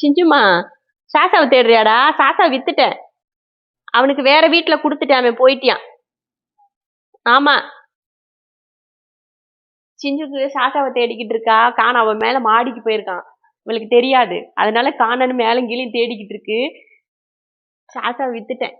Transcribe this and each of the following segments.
சிஞ்சுமா சாசாவை தேடுறியாடா? சாசா வித்துட்டேன். அவனுக்கு வேற வீட்டுல கொடுத்துட்டேன் அவன் போயிட்டியான் ஆமா. சிஞ்சுக்கு சாசாவை தேடிக்கிட்டு இருக்கா? காண அவன் மேல மாடிக்கு போயிருக்கான். இவளுக்கு தெரியாது. அதனால காணன்னு மேலும் கீழையும் தேடிக்கிட்டு இருக்கு. சாசாவை வித்துட்டேன்.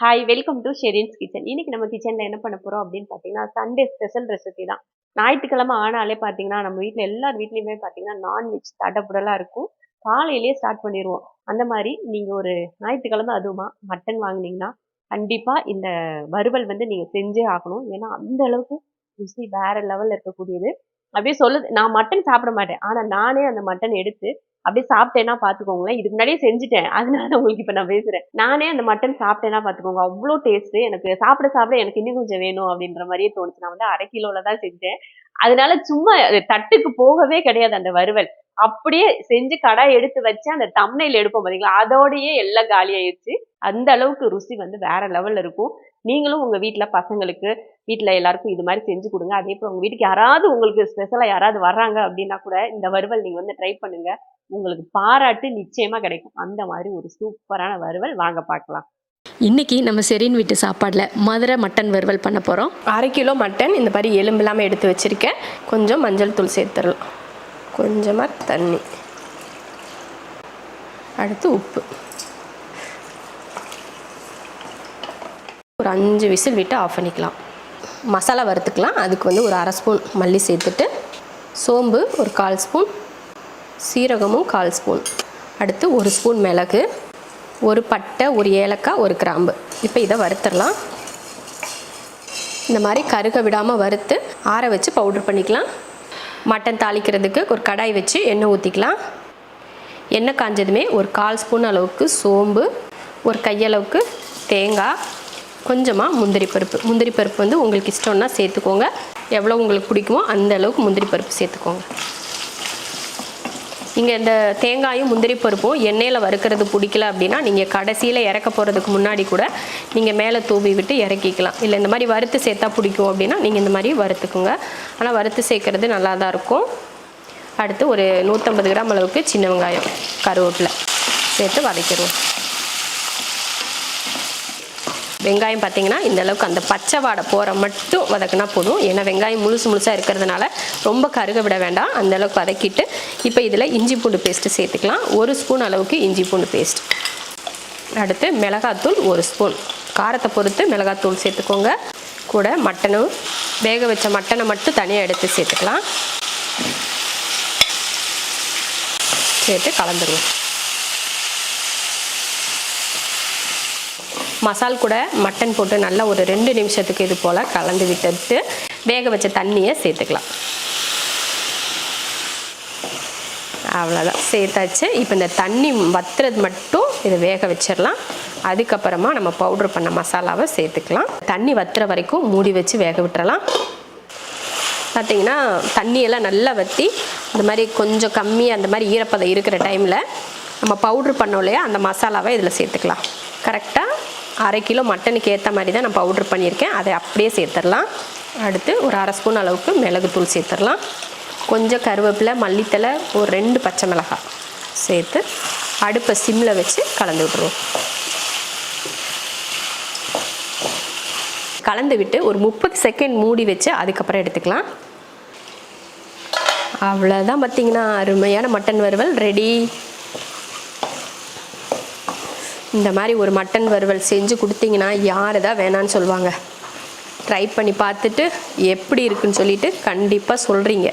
Hi welcome to Sherin's kitchen இன்னைக்கு நம்ம கிச்சனில் என்ன பண்ண போகிறோம் அப்படின்னு பார்த்தீங்கன்னா சண்டே ஸ்பெஷல் ரெசிபி தான். ஞாயிற்றுக்கிழமை ஆனாலே பார்த்தீங்கன்னா நம்ம வீட்டில் எல்லார் வீட்லேயுமே பார்த்தீங்கன்னா நான்வெஜ் தடப்புடலாக இருக்கும். காலையிலேயே ஸ்டார்ட் பண்ணிடுவோம் அந்த மாதிரி நீங்கள் ஒரு ஞாயிற்றுக்கிழமை அதுவுமா மட்டன் வாங்குனீங்கன்னா கண்டிப்பாக இந்த வறுவல் வந்து நீங்கள் செஞ்சே ஆகணும். ஏன்னா அந்த அளவுக்கு ருசி வேற லெவலில் இருக்கக்கூடியது. அப்படியே சொல்லுது நான் மட்டன் சாப்பிட மாட்டேன். ஆனால் நானே அந்த மட்டன் எடுத்து அப்படியே சாப்பிட்டேன்னா பார்த்துக்கோங்களேன் இதுக்கு முன்னாடியே செஞ்சுட்டேன். அதனால உங்களுக்கு இப்போ நான் பேசுகிறேன் நானே அந்த மட்டன் சாப்பிட்டேன்னா பார்த்துக்கோங்க அவ்வளோ டேஸ்ட்டு எனக்கு சாப்பிட சாப்பிட எனக்கு இன்னும் கொஞ்சம் வேணும் அப்படின்ற மாதிரியே தோணுச்சு. நான் வந்து அரை கிலோவில் தான் செஞ்சேன். அதனால சும்மா அது தட்டுக்கு போகவே கிடையாது அந்த வறுவல். அப்படியே செஞ்சு கடாய் எடுத்து வச்சு அந்த தம்னையில் எடுப்போம் பார்த்தீங்களா அதோடயே எல்லாம் காலியாயிருச்சு அந்த அளவுக்கு ருசி வந்து வேற லெவல்ல இருக்கும். நீங்களும் உங்க வீட்டில் பசங்களுக்கு வீட்டில் எல்லாருக்கும் இது மாதிரி செஞ்சு கொடுங்க. அதே போல் உங்க வீட்டுக்கு யாராவது உங்களுக்கு ஸ்பெஷலாக யாராவது வர்றாங்க அப்படின்னா கூட இந்த வறுவல் நீங்க வந்து ட்ரை பண்ணுங்க. உங்களுக்கு பாராட்டு நிச்சயமா கிடைக்கும். அந்த மாதிரி ஒரு சூப்பரான வறுவல் வாங்க பார்க்கலாம். இன்னைக்கு நம்ம செரின் வீட்டு சாப்பாடில் மதுரை மட்டன் வறுவல் பண்ண போகிறோம் அரை கிலோ மட்டன் இந்த மாதிரி எலும்பு இல்லாமல் எடுத்து வச்சுருக்கேன். கொஞ்சம் மஞ்சள் தூள் சேர்த்துடலாம் கொஞ்சமாக தண்ணி. அடுத்து உப்பு. ஒரு அஞ்சு விசில் விட்டு ஆஃப் பண்ணிக்கலாம். மசாலா வறுத்துக்கலாம். அதுக்கு வந்து ஒரு அரை ஸ்பூன் மல்லி சேர்த்துட்டு சோம்பு ஒரு கால் ஸ்பூன் சீரகமும் கால் ஸ்பூன். அடுத்து ஒரு ஸ்பூன் மிளகு ஒரு பட்டை ஒரு ஏலக்காய் ஒரு கிராம்பு. இப்போ இதை வறுத்துடலாம். இந்த மாதிரி கருக விடாமல் வறுத்து ஆற வச்சு பவுடர் பண்ணிக்கலாம். மட்டன் தாளிக்கிறதுக்கு ஒரு கடாய் வச்சு எண்ணெய் ஊற்றிக்கலாம் எண்ணெய் காஞ்சதுமே ஒரு கால் ஸ்பூன் அளவுக்கு சோம்பு ஒரு கையளவுக்கு தேங்காய் கொஞ்சமாக முந்திரி பருப்பு. முந்திரி பருப்பு வந்து உங்களுக்கு இஷ்டம்னா சேர்த்துக்கோங்க. எவ்வளோ உங்களுக்கு பிடிக்குமோ அந்த அளவுக்கு முந்திரி பருப்பு சேர்த்துக்கோங்க. நீங்கள் இந்த தேங்காயும் முந்திரி பருப்பும் எண்ணெயில் வறுக்கிறது பிடிக்கல அப்படின்னா நீங்கள் கடைசியில் இறக்க போகிறதுக்கு முன்னாடி கூட நீங்கள் மேலே தூவி விட்டு இறக்கிக்கலாம். இல்லை இந்த மாதிரி வறுத்து சேர்த்தா பிடிக்கும் அப்படின்னா நீங்கள் இந்த மாதிரி வறுத்துக்குங்க. ஆனால் வறுத்து சேர்க்குறது நல்லா தான் இருக்கும். அடுத்து ஒரு நூற்றம்பது கிராம் அளவுக்கு சின்ன வெங்காயம் கருவேப்பிலை சேர்த்து வதக்கிடுவோம். வெங்காயம் பார்த்தீங்கன்னா இந்த அளவுக்கு அந்த பச்சை வாடை போகிற மட்டும் வதக்கினா போதும். ஏன்னா வெங்காயம் முழுசு முழுசாக இருக்கிறதுனால ரொம்ப கருக விட வேண்டாம். அந்த அளவுக்கு வதக்கிட்டு இப்போ இதில் இஞ்சி பூண்டு பேஸ்ட்டு சேர்த்துக்கலாம். ஒரு ஸ்பூன் அளவுக்கு இஞ்சி பூண்டு பேஸ்ட் அடுத்து மிளகாத்தூள் ஒரு ஸ்பூன். காரத்தை பொறுத்து மிளகாத்தூள் சேர்த்துக்கோங்க. கூட மட்டனும் வேக வச்ச மட்டனை மட்டும் தனியாக எடுத்து சேர்த்துக்கலாம். சேர்த்து கலந்துருவோம். மசால் கூட மட்டன் போட்டு நல்லா ஒரு ரெண்டு நிமிஷத்துக்கு இது போல் கலந்து விட்டுட்டு வேக வச்ச தண்ணியை சேர்த்துக்கலாம். அவ்வளோதான் சேர்த்தாச்சு. இப்போ இந்த தண்ணி வத்துறது மட்டும் இதை வேக வச்சிடலாம். அதுக்கப்புறமா நம்ம பவுட்ரு பண்ண மசாலாவை சேர்த்துக்கலாம். தண்ணி வத்துற வரைக்கும் மூடி வச்சு வேக விட்டுறலாம். பார்த்தீங்கன்னா தண்ணியெல்லாம் நல்லா வற்றி இந்த மாதிரி கொஞ்சம் கம்மி அந்த மாதிரி ஈரப்பதம் இருக்கிற டைமில் நம்ம பவுட்ரு பண்ணோம் இல்லையா அந்த மசாலாவை இதில் சேர்த்துக்கலாம். கரெக்டாக அரை கிலோ மட்டனுக்கு ஏற்ற மாதிரி தான் நான் பவுட்ரு பண்ணியிருக்கேன். அதை அப்படியே சேர்த்துடலாம். அடுத்து ஒரு அரை ஸ்பூன் அளவுக்கு மிளகுத்தூள் சேர்த்துடலாம். கொஞ்சம் கருவேப்பிலை மல்லித்தலை ஒரு ரெண்டு பச்சை மிளகாய் சேர்த்து அடுப்பை சிம்மில் வச்சு கலந்து விட்ருவோம் கலந்து விட்டு ஒரு முப்பது செகண்ட் மூடி வச்சு அதுக்கப்புறம் எடுத்துக்கலாம். அவ்வளோதான் பார்த்தீங்கன்னா அருமையான மட்டன் வறுவல். ரெடி இந்த மாதிரி ஒரு மட்டன் வறுவல் செஞ்சு கொடுத்தீங்கன்னா யார் தான் வேணான்னு சொல்லுவாங்க. ட்ரை பண்ணி பார்த்துட்டு எப்படி இருக்குன்னு சொல்லிட்டு கண்டிப்பாக சொல்கிறீங்க